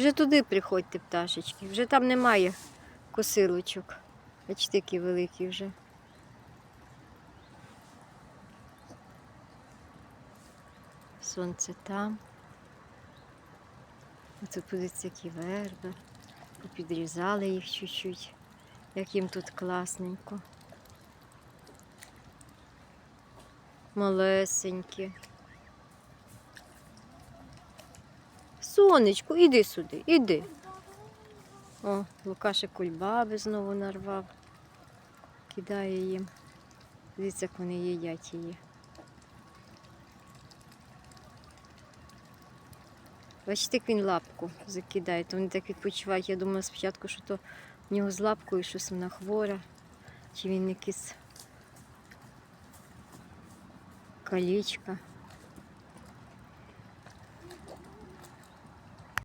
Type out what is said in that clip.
Вже туди приходьте, пташечки. Вже там немає косилочок. Бачите, які великі вже. Сонце там. Тут подивіться, які верби. Попідрізали їх чуть-чуть, як їм тут класненько. Малесенькі. Сонечко, іди сюди, іди. О, Лукашик кульбаби знову нарвав. Кидає їм. Дивіться, як вони їдять її. Бачите, як він лапку закидає, то вони так відпочивають. Я думала спочатку, що то в нього з лапкою щось вона хвора, чи він якийсь калічка.